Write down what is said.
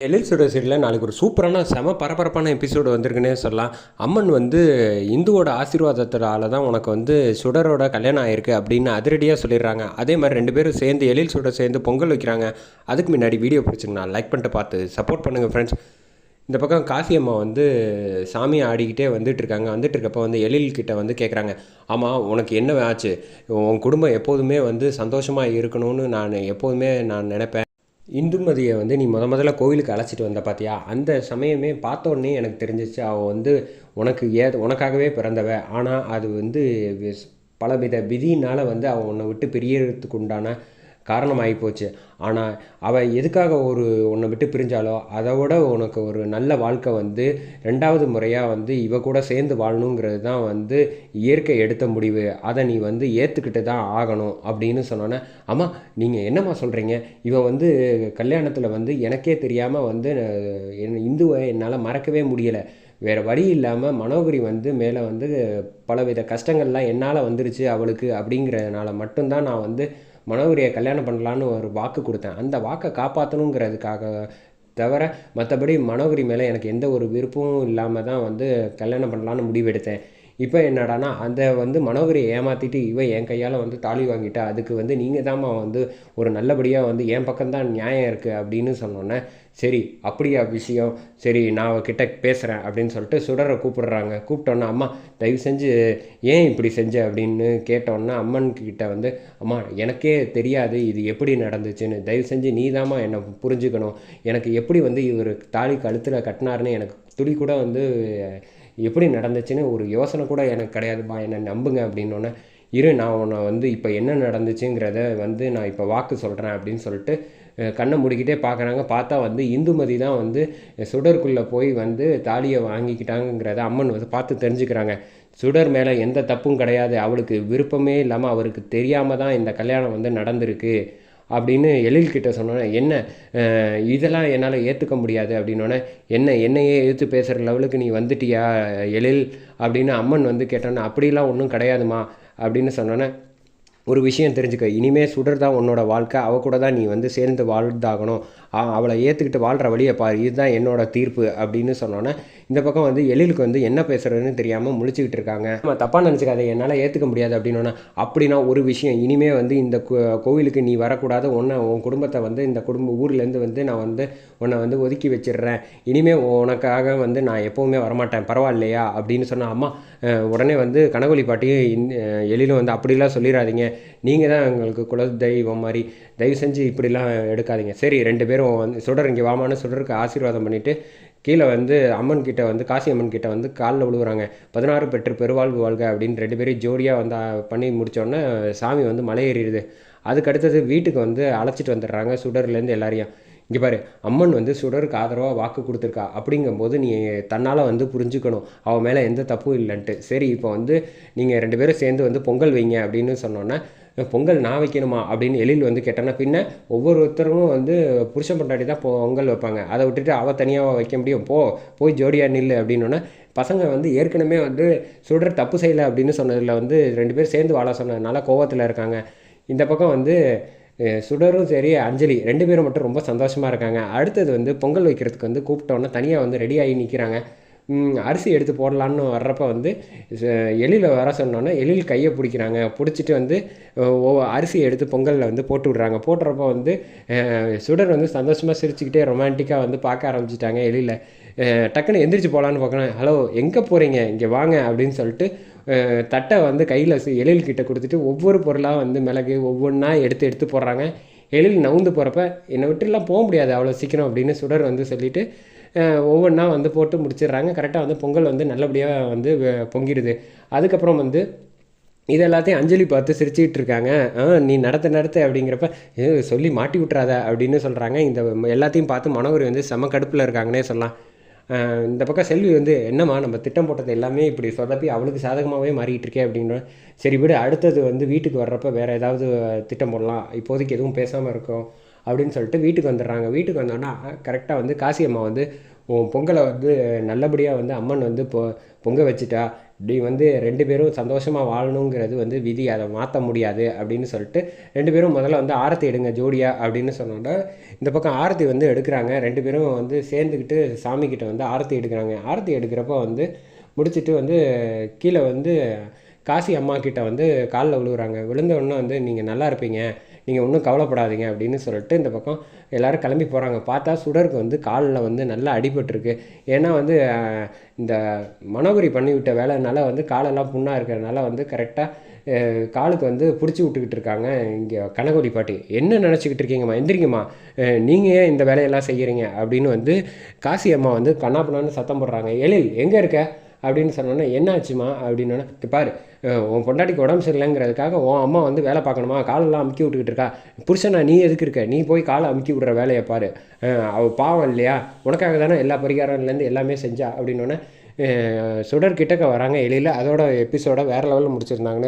எழில் சுடர் சீரியலில் நாளைக்கு ஒரு சூப்பரான செம பரபரப்பான எபிசோடு வந்திருக்குன்னே சொல்லலாம். அம்மன் வந்து இந்துவோட ஆசீர்வாதத்தால தான் உனக்கு வந்து சுடரோட கல்யாணம் ஆயிருக்கு அப்படின்னு அதிரடியாக சொல்லிடுறாங்க. அதே மாதிரி ரெண்டு பேரும் சேர்ந்து எழில் சுடர் சேர்ந்து பொங்கல் வைக்கிறாங்க. அதுக்கு முன்னாடி வீடியோ பிடிச்சிங்கன்னா லைக் பண்ணிட்டு பார்த்து சப்போர்ட் பண்ணுங்கள் ஃப்ரெண்ட்ஸ் இந்த பக்கம் காசி அம்மா வந்து சாமியை ஆடிக்கிட்டே வந்துட்டு இருக்காங்க. வந்துட்டு இருக்கப்போ வந்து எழில் கிட்ட வந்து கேட்குறாங்க ஆமாம் உனக்கு என்ன ஆச்சு? உன் குடும்பம் எப்போதுமே வந்து சந்தோஷமாக இருக்கணும்னு நான் எப்போதுமே நான் நினைப்பேன். இந்துமதியை வந்து நீ முத முதல்ல கோவிலுக்கு அழைச்சிட்டு வந்த பார்த்தியா அந்த சமயமே பார்த்த உடனே எனக்கு தெரிஞ்சிச்சு அவள் வந்து உனக்கு ஏ உனக்காகவே பிறந்தவ. ஆனால் அது வந்து பலவித விதியினால் வந்து அவள் உன்னை விட்டு பிரியறதுக்கு உண்டான காரணமாகி போச்சு ஆனால் அவள் எதுக்காக ஒரு உன்னை விட்டு பிரிஞ்சாலோ அதை விட உனக்கு ஒரு நல்ல வாழ்க்கை வந்து ரெண்டாவது முறையாக வந்து இவ கூட சேர்ந்து வாழணுங்கிறது தான் வந்து இயற்கை எடுத்த முடிவு. அதை நீ வந்து ஏற்றுக்கிட்டு தான் ஆகணும் அப்படின்னு சொன்னோன்னே அம்மா நீங்கள் என்னம்மா சொல்கிறீங்க இவன் வந்து கல்யாணத்தில் வந்து எனக்கே தெரியாமல் வந்து என் இந்துவை என்னால் மறக்கவே முடியலை. வேறு வழி இல்லாமல் மனோகரி வந்து மேலே வந்து பலவித கஷ்டங்கள்லாம் என்னால் வந்துருச்சு அவளுக்கு. அப்படிங்கிறதுனால மட்டும்தான் நான் வந்து மனோகரியை கல்யாணம் பண்ணலான்னு ஒரு வாக்கு கொடுத்தேன். அந்த வாக்கை காப்பாற்றணுங்கிறதுக்காக தவிர மற்றபடி மனோகரி மேலே எனக்கு எந்த ஒரு விருப்பமும் இல்லாமல் தான் வந்து கல்யாணம் பண்ணலான்னு முடிவெடுத்தேன். இப்போ என்னடானா அந்த வந்து மனோகரியை ஏமாற்றிட்டு இவன் என் கையால் வந்து தாலி வாங்கிட்டா அதுக்கு வந்து நீங்கள் தாம்மா வந்து ஒரு நல்லபடியாக வந்து என் பக்கம்தான் நியாயம் இருக்குது அப்படின்னு சொன்னோன்னே சரி அப்படியா விஷயம்? சரி நான் அவகிட்ட பேசுகிறேன் அப்படின்னு சொல்லிட்டு சுடரை கூப்பிடுறாங்க. கூப்பிட்டோன்னே அம்மா தயவு செஞ்சு ஏன் இப்படி செஞ்ச அப்படின்னு கேட்டோன்னே அம்மன் கிட்ட வந்து அம்மா எனக்கே தெரியாது இது எப்படி நடந்துச்சுன்னு. தயவு செஞ்சு நீ தாம்மா என்னை புரிஞ்சுக்கணும். எனக்கு எப்படி வந்து இவர் தாலி கழுத்தில் கட்டினாருன்னு எனக்கு துளி கூட வந்து எப்படி நடந்துச்சுன்னு ஒரு யோசனை கூட எனக்கு கிடையாதுப்பா. என்னை நம்புங்க அப்படின்னோடனே இரு நான் உன்னை வந்து இப்போ என்ன நடந்துச்சுங்கிறத வந்து நான் இப்போ வாக்கு சொல்கிறேன் அப்படின்னு சொல்லிட்டு கண்ணை முடிக்கிட்டே பார்க்குறாங்க பார்த்தா வந்து இந்துமதி தான் வந்து சுடருக்குள்ளே போய் வந்து தாலியை வாங்கிக்கிட்டாங்கிறத அம்மன் வந்து பார்த்து தெரிஞ்சுக்கிறாங்க. சுடர் மேலே எந்த தப்பும் கிடையாது. அவளுக்கு விருப்பமே இல்லாமல் அவருக்கு தெரியாமல் தான் இந்த கல்யாணம் வந்து நடந்திருக்கு. அப்படின்னு எழில் கிட்ட சொன்னோன்னே என்ன இதெல்லாம் என்னால் ஏற்றுக்க முடியாது அப்படின்னோடனே என்ன என்னையே எதிர்த்து பேசுகிற லெவலுக்கு நீ வந்துட்டியா எழில்? அப்படின்னு அம்மன் வந்து கேட்டோன்னே அப்படிலாம் ஒன்றும் கிடையாதுமா அப்படின்னு சொன்னோன்னே ஒரு விஷயம் தெரிஞ்சுக்க. இனிமேல் சுடர் தான் உன்னோட வாழ்க்கை. அவ கூட தான் நீ வந்து சேர்ந்து வாழ்ந்தாகணும். அவளை ஏற்றுக்கிட்டு வாழ்கிற வழியை பாரு. இதுதான் என்னோட தீர்ப்பு அப்படின்னு சொன்னோன்னே இந்த பக்கம் வந்து எழிலுக்கு வந்து என்ன பேசுகிறதுன்னு தெரியாமல் முழிச்சுக்கிட்டு இருக்காங்க. நம்ம தப்பாக நினச்சிக்காத. என்னால் ஏற்றுக்க முடியாது அப்படின்னோன்னே அப்படின்னா ஒரு விஷயம். இனிமேல் வந்து இந்த கோ- கோவிலுக்கு நீ வரக்கூடாது. உன்னை உன் குடும்பத்தை வந்து இந்த குடும்ப ஊர்லேருந்து வந்து நான் வந்து உன்னை வந்து ஒதுக்கி வச்சிடுறேன். இனிமேல் உனக்காக வந்து நான் எப்போவுமே வரமாட்டேன். பரவாயில்லையா? அப்படின்னு சொன்னால் அம்மா உடனே வந்து கனகொலி பாட்டியும் எழிலும் வந்து அப்படிலாம் சொல்லிடாதீங்க நீங்கள் தான் எங்களுக்கு குல தெய்வம் மாதிரி தயவு செஞ்சு இப்படிலாம் எடுக்காதீங்க. சரி ரெண்டு பேரும் வந்து சுடர் இங்கே வாமான்னு சுடருக்கு ஆசீர்வாதம் பண்ணிவிட்டு கீழே வந்து அம்மன் கிட்ட வந்து காசி அம்மன் கிட்ட வந்து காலில் விழுகுறாங்க பதினாறு பெற்று பெருவாழ்வு வாழ்க அப்படின்னு ரெண்டு பேரும் ஜோடியாக வந்து பண்ணி முடித்தோடனே சாமி வந்து மலை ஏறிடுது. அதுக்கு அடுத்தது வீட்டுக்கு வந்து அழைச்சிட்டு வந்துடுறாங்க சுடர்லேருந்து எல்லாரையும். இங்கே பாரு அம்மன் வந்து சுடருக்கு ஆதரவாக வாக்கு கொடுத்துருக்கா. அப்படிங்கும்போது நீ தன்னால் வந்து புரிஞ்சுக்கணும். அவன் மேலே எந்த தப்பும் இல்லைன்ட்டு. சரி இப்போ வந்து நீங்கள் ரெண்டு பேரும் சேர்ந்து வந்து பொங்கல் வைங்க அப்படின்னு சொன்னோன்னே பொங்கல் நான் வைக்கணுமா அப்படின்னு எழில் வந்து கேட்டேன்னா பின்ன ஒவ்வொருத்தரும் வந்து புருஷன் பொண்டாட்டி தான் பொங்கல் வைப்பாங்க. அதை விட்டுட்டு அவள் தனியாக வைக்க முடியும். போ போய் ஜோடியாக நில்லு அப்படின்னோடனே பசங்க வந்து ஏற்கனவே வந்து சுடர் தப்பு செய்யலை அப்படின்னு சொன்னதில் வந்து ரெண்டு பேரும் சேர்ந்து வாழ சொன்னதுனால கோவத்தில் இருக்காங்க. இந்த பக்கம் வந்து சுடரும் சரி அஞ்சலி ரெண்டு பேரும் மட்டும் ரொம்ப சந்தோஷமாக இருக்காங்க. அடுத்தது வந்து பொங்கல் வைக்கிறதுக்கு வந்து கூப்பிட்டோன்னே தனியாக வந்து ரெடி ஆகி நிற்கிறாங்க அரிசி எடுத்து போடலான்னு வர்றப்ப வந்து எழில வர சொன்னோன்னே எழில் கையை பிடிக்கிறாங்க. பிடிச்சிட்டு வந்து அரிசியை அரிசி எடுத்து பொங்கலில் வந்து போட்டு விட்றாங்க. போட்டுறப்ப வந்து சுடர் வந்து சந்தோஷமாக சிரிச்சுக்கிட்டே ரொமான்டிக்காக வந்து பார்க்க ஆரம்பிச்சிட்டாங்க எழில டக்குன்னு எந்திரிச்சு போகலான்னு பார்க்கணும். ஹலோ எங்கே போகிறீங்க இங்கே வாங்க அப்படின்னு சொல்லிட்டு தட்டை வந்து கையில் எழில் கிட்ட கொடுத்துட்டு ஒவ்வொரு பொருளாக வந்து மிளகு ஒவ்வொன்றா எடுத்து எடுத்து போடுறாங்க. எழில் நவுந்து போகிறப்ப என்னை விட்டுலாம் போக முடியாது அவ்வளோ சீக்கிரம் அப்படின்னு சுடர் வந்து சொல்லிட்டு ஒவ்வொன்றா வந்து போட்டு முடிச்சிடுறாங்க. கரெக்டாக வந்து பொங்கல் வந்து நல்லபடியாக வந்து பொங்கிடுது. அதுக்கப்புறம் வந்து இது எல்லாத்தையும் அஞ்சலி பார்த்து சிரிச்சுக்கிட்டு இருக்காங்க. ஆ நீ நடத்த நடத்த அப்படிங்கிறப்ப சொல்லி மாட்டி விட்றாத அப்படின்னு சொல்கிறாங்க இந்த எல்லாத்தையும் பார்த்து மனோகரி வந்து செம கடுப்பில் இருக்காங்கன்னே சொல்லலாம். இந்த பக்கம் செல்வி வந்து என்னம்மா நம்ம திட்டம் போட்டது எல்லாமே இப்படி சொதப்பி அவளுக்கு சாதகமாகவே மாறிக்கிட்டு இருக்கே அப்படின்ற சரி விடு அடுத்தது வந்து வீட்டுக்கு வர்றப்ப வேறு ஏதாவது திட்டம் போடலாம். இப்போதைக்கு எதுவும் பேசாமல் இருக்கோம் அப்படின்னு சொல்லிட்டு வீட்டுக்கு வந்துடுறாங்க. வீட்டுக்கு வந்தோன்னா கரெக்டாக வந்து காசி அம்மா வந்து உன் பொங்கலை வந்து நல்லபடியாக வந்து அம்மன் வந்து பொ பொங்க வச்சுட்டா இப்படி வந்து ரெண்டு பேரும் சந்தோஷமாக வாழணுங்கிறது வந்து விதி. அதை மாற்ற முடியாது அப்படின்னு சொல்லிட்டு ரெண்டு பேரும் முதல்ல வந்து ஆரத்தி எடுங்க ஜோடியா அப்படின்னு சொன்னோட இந்த பக்கம் ஆரத்தி வந்து எடுக்கிறாங்க. ரெண்டு பேரும் வந்து சேர்ந்துக்கிட்டு சாமிக்கிட்ட வந்து ஆரத்தி எடுக்கிறாங்க. ஆரத்தி எடுக்கிறப்போ வந்து முடிச்சுட்டு வந்து கீழே வந்து காசி அம்மா கிட்ட வந்து காலில் விழுகுறாங்க. விழுந்த உடனே வந்து நீங்கள் நல்லா இருப்பீங்க. நீங்கள் ஒன்றும் கவலைப்படாதீங்க அப்படின்னு சொல்லிட்டு இந்த பக்கம் எல்லோரும் கிளம்பி போகிறாங்க பார்த்தா சுடருக்கு வந்து காலில் வந்து நல்லா அடிபட்டிருக்கு. ஏன்னா வந்து இந்த மனோகரி பண்ணி விட்ட வேலைனால வந்து காலெல்லாம் புண்ணாக இருக்கிறதுனால வந்து கரெக்டாக காலுக்கு வந்து பிடிச்சி விட்டுக்கிட்டு இருக்காங்க இங்கே கனகொலி பாட்டி. என்ன நினச்சிக்கிட்டு இருக்கீங்கம்மா? எந்திரிங்கம்மா. நீங்கள் ஏன் இந்த வேலையெல்லாம் செய்கிறீங்க அப்படின்னு வந்து காசி அம்மா வந்து கண்ணாப்பண்ணான்னு சத்தம் போடுறாங்க. எழில் எங்கே இருக்க? அப்படின்னு சொன்னோன்னே என்னாச்சுமா அப்படின்னோடனே பாரு உன் பொண்டாட்டிக்கு உடம்பு சரியில்லைங்கிறதுக்காக உன் அம்மா வந்து வேலை பார்க்கணுமா? காலெல்லாம் அமுக்கி விட்டுக்கிட்டு இருக்கா. புருஷனா நீ எதுக்கு இருக்க? நீ போய் காலை அமுக்கி விடுற வேலையை பாரு. அவள் பாவம் இல்லையா? உனக்காக தானே எல்லா பரிகாரம்லேருந்து எல்லாமே செஞ்சா? அப்படின்னோடனே சுடர் கிட்டக்க வராங்க எழில அதோட எபிசோட வேறு லெவலில் முடிச்சிருந்தாங்கன்னு